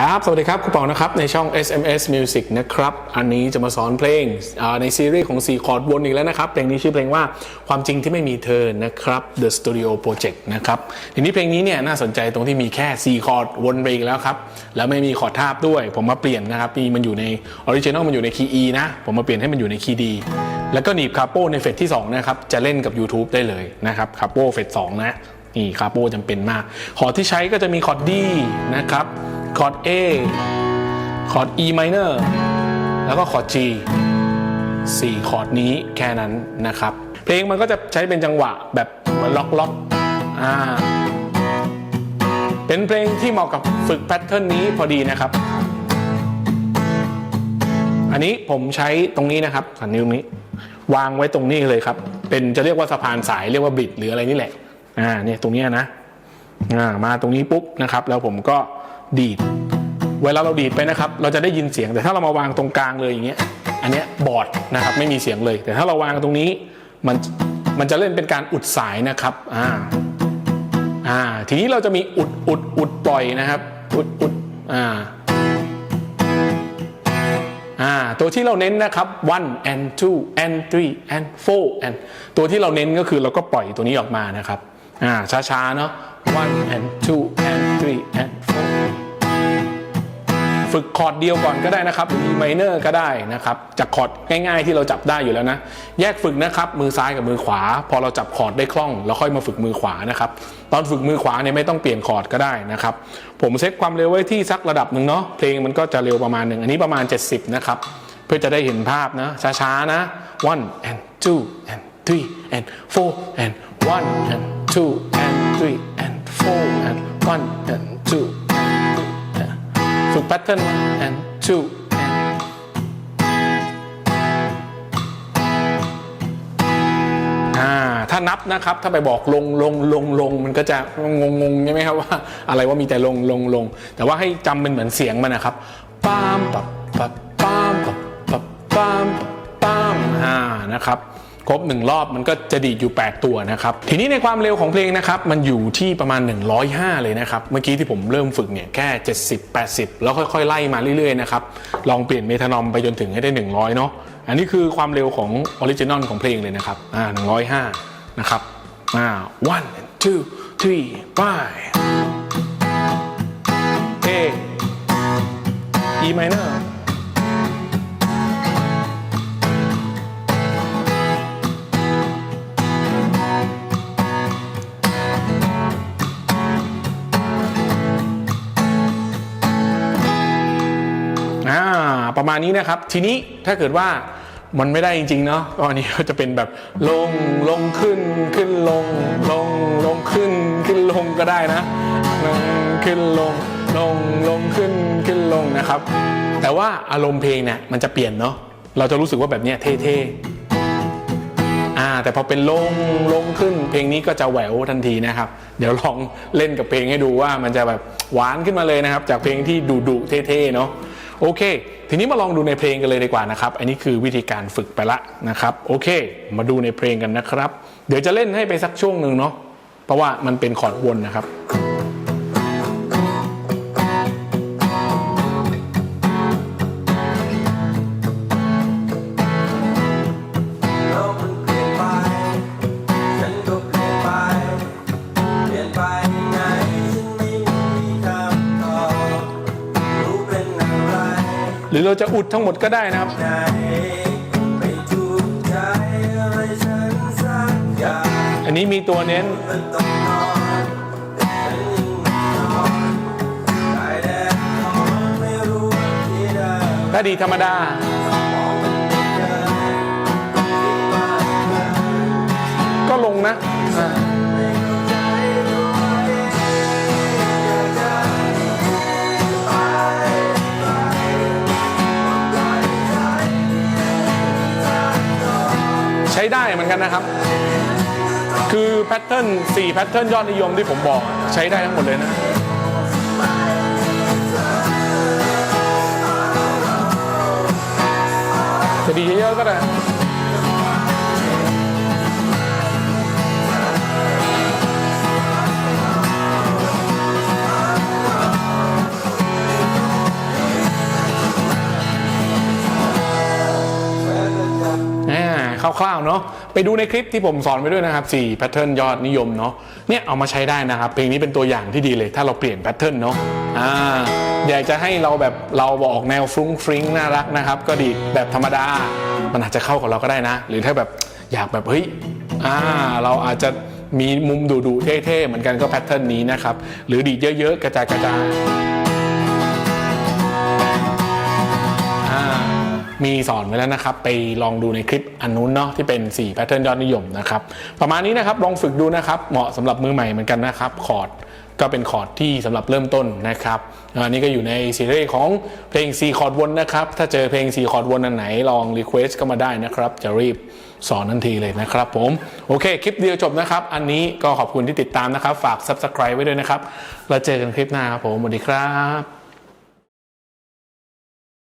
ครับ สวัสดีครับครูเปานะครับ ในช่อง SMS Music นะครับ อันนี้จะมาสอนเพลงในซีรีส์ของ 4 คอร์ดวนอีกแล้วนะครับ เพลงนี้ชื่อเพลงว่าความจริงที่ไม่มีเธอ นะครับ The Studio Project นะครับ ทีนี้เพลงนี้เนี่ยน่าสนใจตรงที่มีแค่ 4 คอร์ดวนไปอีกแล้วครับ แล้วไม่มีคอร์ดทาบด้วย ผมมาเปลี่ยนนะครับมีมันอยู่ในออริจินอลมันอยู่ในคีย์ E นะ ผมมาเปลี่ยนให้มันอยู่ในคีย์ D แล้วก็หนีบคาโป้ในเฟสที่สองนะครับ จะเล่นกับ YouTube ได้เลยนะครับ คาโป้เฟสสองนะ นี่คาโป้จำเป็นมาก คอร์ดที่ใช้ก็จะมีคอร์ด D นะครับ คอร์ด A คอร์ด E minor แล้วก็คอร์ด G 4 คอร์ดนี้แค่นั้นนะครับ เพลงมันก็จะใช้เป็นจังหวะแบบเหมือนล็อกล็อกอ่าเป็นเพลงที่เหมาะกับฝึกแพทเทิร์นนี้พอดีนะครับ อันนี้ผมใช้ตรงนี้นะครับสันนิ้วนี้ วางไว้ตรงนี้เลยครับ เป็นจะเรียกว่าสะพานสายเรียกว่าบิดหรืออะไรนี่แหละอ่าเนี่ยตรงนี้นะอ่ามาตรงนี้ปุ๊บนะครับ แล้วผมก็ ดีด เวลาเราดีดไปนะครับ เราจะได้ยินเสียงแต่ถ้าเรามาวางตรงกลางเลยอย่างเงี้ยอันเนี้ยบอดนะครับไม่มีเสียงเลย แต่ถ้าเราวางตรงนี้มันมันจะเล่นเป็นการอุดสายนะครับอ่าอ่าทีนี้เราจะมีอุดอุดอุดปล่อยนะครับ อุดอุดอ่าอ่าตัวที่เราเน้นนะครับ one and two and three and four and ตัวที่เราเน้นก็คือเราก็ปล่อยตัวนี้ออกมานะครับอ่าช้าๆเนาะ one and two and three and four ฝึกคอร์ดเดียวก่อนก็ได้นะครับ E minor ก็ได้นะครับจากคอร์ดง่ายๆที่เราจับได้อยู่แล้วนะ แยกฝึกนะครับ มือซ้ายกับมือขวา พอเราจับคอร์ดได้คล่องเราค่อยมาฝึกมือขวานะครับ ตอนฝึกมือขวาเนี่ยไม่ต้องเปลี่ยนคอร์ดก็ได้นะครับ ผมเซ็ตความเร็วไว้ที่สักระดับหนึ่งเนาะเพลงมันก็จะเร็วประมาณหนึ่งอันนี้ประมาณ 70 นะครับ เพื่อจะได้เห็นภาพนะช้าๆนะ one and two and three and four and one and two ฝึกแพทเทิร์น one and two and อ่าถ้านับนะครับถ้าไปบอกลงลงลงลงมันก็จะงงงใช่ไหมครับว่าอะไรว่ามีแต่ลงลงลง แต่ว่าให้จำเป็นเหมือนเสียงมันนะครับปามปับปับปามปับปับปามปับปามอ่านะครับ ครบหนึ่งรอบมันก็จะดีดอยู่ 8 ตัวนะครับ ทีนี้ในความเร็วของเพลงนะครับ มันอยู่ที่ประมาณ 105 เลยนะครับ เมื่อกี้ที่ผมเริ่มฝึกเนี่ยแค่ 70 80 แล้วค่อยๆ ไล่มาเรื่อยๆนะครับ ลองเปลี่ยนเมทานอมไปจนถึงให้ได้ 100 เนาะอันนี้คือความเร็วของออริจินอลของเพลงเลยนะครับอ่า105 นะครับอ่า one two three five A E minor อ่าประมาณนี้นะครับ ทีนี้ถ้าเกิดว่ามันไม่ได้จริงๆเนาะก็อันนี้ก็จะเป็นแบบลงลงขึ้นขึ้นลงลงลงขึ้นขึ้นลงก็ได้นะลงขึ้นลงลงลงขึ้นขึ้นลงนะครับ แต่ว่าอารมณ์เพลงเนี่ยมันจะเปลี่ยนเนาะเราจะรู้สึกว่าแบบเนี้ยเท่ๆอ่าแต่พอเป็นลงลงขึ้น เพลงนี้ก็จะแหววทันทีนะครับ เดี๋ยวลองเล่นกับเพลงให้ดูว่ามันจะแบบหวานขึ้นมาเลยนะครับ จากเพลงที่ดุดุๆเท่ๆเนาะ โอเค ทีนี้มาลองดูในเพลงกันเลยดีกว่านะครับ อันนี้คือวิธีการฝึกไปละนะครับ โอเค มาดูในเพลงกันนะครับ เดี๋ยวจะเล่นให้ไปสักช่วงหนึ่งเนาะ เพราะว่ามันเป็นคอร์ดวนนะครับ รือเราจะอุดทั้งหมดก็ได้นะครับอันนี้มีตัวเน้น ถ้าดีธรรมดา ช้ได้เหมือนกันนะครับ คือแพทเทิร์น4แพทเทิร์นยอดนิยมที่ผมบอกใช้ได้ทั้งหมดเลยนะจะ คร่าวๆเนาะไปดูในคลิปที่ผมสอนไปด้วยนะครับ4แพทเทิร์นยอดนิยมเนาะเนี่ยเอามาใช้ได้นะครับ เพลงนี้เป็นตัวอย่างที่ดีเลย ถ้าเราเปลี่ยนแพทเทิร์นเนาะอ่าอยากจะให้เราแบบเราบอกแนวฟรุ้งฟริ้งน่ารักนะครับ ก็ดีแบบธรรมดา มันอาจจะเข้ากับเราก็ได้นะ หรือถ้าแบบอยากแบบเฮ้ยอ่าเราอาจจะมีมุมดุๆเท่ๆเหมือนกันก็แพทเทิร์นนี้นะครับหรือดีดเยอะๆกระจายกระจาย มีสอนไว้แล้วนะครับ ไปลองดูในคลิปอันนู้นเนาะที่เป็น4แพทเทิร์นยอดนิยมนะครับ ประมาณนี้นะครับลองฝึกดูนะครับ เหมาะสำหรับมือใหม่เหมือนกันนะครับคอร์ดก็เป็นคอร์ดที่สำหรับเริ่มต้นนะครับอันนี้ก็อยู่ในซีรีส์ของเพลง4คอร์ดวนนะครับ ถ้าเจอเพลง4คอร์ดวนอันไหนลองรีเควสต์ก็มาได้นะครับ จะรีบสอนทันทีเลยนะครับผม โอเค คลิปเดียวจบนะครับ อันนี้ก็ขอบคุณที่ติดตามนะครับ ฝาก subscribe ไว้ด้วยนะครับ แล้วเจอกันคลิปหน้าครับผม สวัสดีครับ